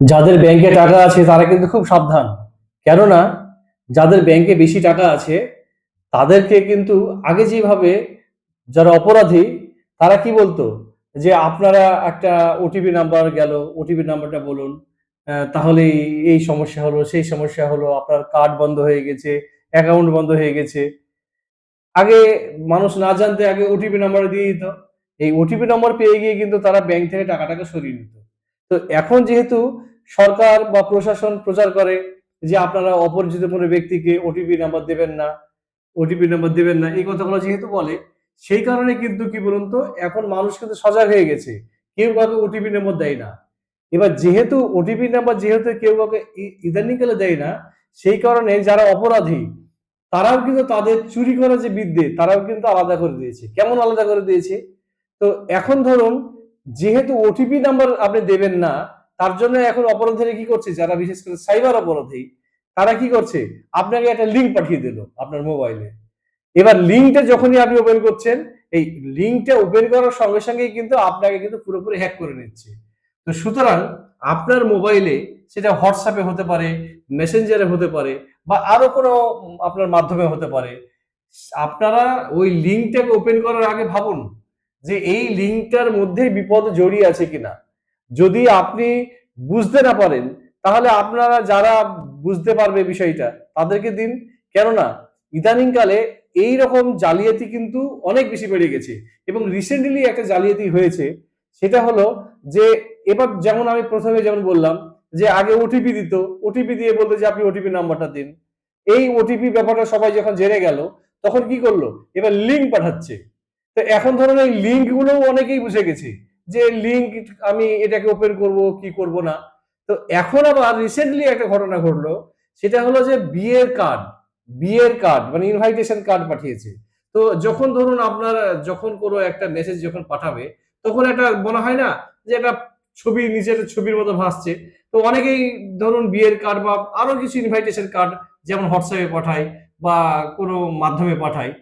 যাদের ব্যাংকে টাকা আছে তারা কিন্তু খুব সাবধান। কেননা যাদের ব্যাংকে বেশি টাকা আছে, তাদেরকে কিন্তু আগে যেভাবে যারা অপরাধী, তারা কি বলতো? যে আপনারা একটা ওটিপি নাম্বার গেল ওটিপি নাম্বারটা বলুন তাহলে এই সমস্যা হলো, সেই সমস্যা হলো, আপনার কার্ড বন্ধ হয়ে গেছে অ্যাকাউন্ট বন্ধ হয়ে গেছে। আগে মানুষ না জানতে আগে ওটিপি নাম্বার দিয়ে দিত। এই ওটিপি নাম্বার পেয়ে গিয়ে কিন্তু তারা ব্যাংক থেকে টাকাটাকে সরিয়ে নিত। তো এখন যেহেতু সরকার বা প্রশাসন প্রচার করে যে আপনারা অপরিচিত কোনো ব্যক্তিকে ওটিপি নাম্বার দেবেন না ওটিপি নাম্বার দেবেন না, এই কথাগুলো যেহেতু বলে, সেই কারণে কিন্তু কি বলুন তো, এখন মানুষ কিন্তু সজাগ হয়ে গেছে। কেউ কাউকে ওটিপি নাম্বার দেয় না। এবার যেহেতু ওটিপি নাম্বার যেহেতু কেউ কাউকে ইদানিংকালে দেয় না, সেই কারণে যারা অপরাধী, তারাও কিন্তু তাদের চুরি করা যে বিদ্যে, তারাও কিন্তু আলাদা করে দিয়েছে। কেমন আলাদা করে দিয়েছে? তো এখন ধরুন যেহেতু ওটিপি নাম্বার আপনি দেবেন না, তার জন্য এখন অপরাধীরা কি করছে? যারা বিশেষ করে সাইবার অপরাধী, তারা কি করছে? আপনাকে একটা লিঙ্ক পাঠিয়ে দিল আপনার মোবাইলে এবার লিঙ্কটা যখনই আপনি ওপেন করছেন, এই লিঙ্কটা ওপেন করার সঙ্গে সঙ্গেই কিন্তু আপনাকে কিন্তু পুরোপুরি হ্যাক করে নিচ্ছে। তো সুতরাং আপনার মোবাইলে সেটা হোয়াটসঅ্যাপে হতে পারে মেসেঞ্জারে হতে পারে, বা আরও কোনো আপনার মাধ্যমে হতে পারে। আপনারা ওই লিঙ্কটাকে ওপেন করার আগে ভাবুন। যে এই লিঙ্কটার মধ্যে বিপদ জড়িয়ে আছে কিনা। যদি আপনি বুঝতে না পারেন, তাহলে আপনারা যারা বুঝতে পারবে বিষয়টা, তাদেরকে দিন। কেননা, ইদানিংকালে এই রকম জালিয়াতি কিন্তু অনেক বেশি বেড়ে গেছে। এবং রিসেন্টলি একটা জালিয়াতি হয়েছে, সেটা হলো যে, এবার যেমন আমি প্রথমে যেমন বললাম যে, আগে ওটিপি দিত। ওটিপি দিয়ে বলতো যে, আপনি ওটিপি নাম্বারটা দিন। এই ওটিপি ব্যাপারটা সবাই যখন জেনে গেল, তখন কি করল? এবার লিঙ্ক পাঠাচ্ছে। তো এখন ধরুন এই লিঙ্কগুলো অনেকেই বুঝে গেছে যে লিঙ্ক আমি এটাকে ওপেন করব, কি করব না। তো এখন আবার রিসেন্টলি একটা ঘটনা ঘটলো, সেটা হলো যে বিয়ের কার্ড বিয়ের কার্ড মানে ইনভাইটেশন কার্ড পাঠিয়েছে। তো যখন ধরুন আপনার, যখন কোনো একটা মেসেজ যখন পাঠাবে, তখন একটা মনে হয় না যে একটা ছবি নিচের ছবির মতো ভাসছে। তো অনেকেই ধরুন বিয়ের কার্ড বা আরও কিছু ইনভাইটেশন কার্ড যেমন হোয়াটসঅ্যাপে পাঠায় বা কোনো মাধ্যমে পাঠায়।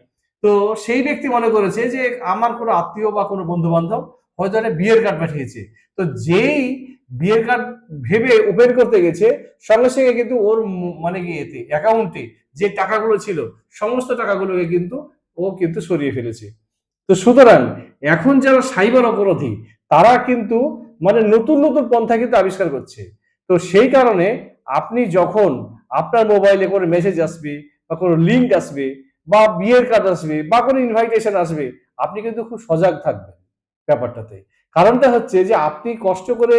তো সেই ব্যক্তি মনে করেছে যে আমার কোনো আত্মীয় বা কোনো বন্ধু বান্ধব হয়তো একটা বিয়ের কার্ড পাঠিয়েছে। তো যেই বিয়ের কার্ড ভেবে ওপেন করতে গেছে, সঙ্গে সঙ্গে কিন্তু ওর মানে কি এতে অ্যাকাউন্টে যে টাকাগুলো ছিল, সমস্ত টাকাগুলোকে কিন্তু ও কিন্তু সরিয়ে ফেলেছে। তো সুতরাং এখন যারা সাইবার অপরাধী, তারা কিন্তু মানে নতুন নতুন পন্থা কিন্তু আবিষ্কার করছে। তো সেই কারণে আপনি যখন আপনার মোবাইলে কোনো মেসেজ আসবে বা কোনো লিঙ্ক আসবে বা বিয়ের কাজ আসবে বা কোনো ইনভাইটেশন আসবে, আপনি কিন্তু খুব সজাগ থাকবেন ব্যাপারটাতে। কারণটা হচ্ছে যে আপনি কষ্ট করে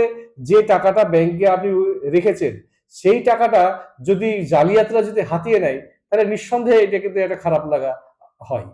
যে টাকাটা ব্যাংকে আপনি রেখেছেন, সেই টাকাটা যদি জালিয়াতরা যদি হাতিয়ে নেয়, তাহলে নিঃসন্দেহে এটা কিন্তু একটা খারাপ লাগা হয়।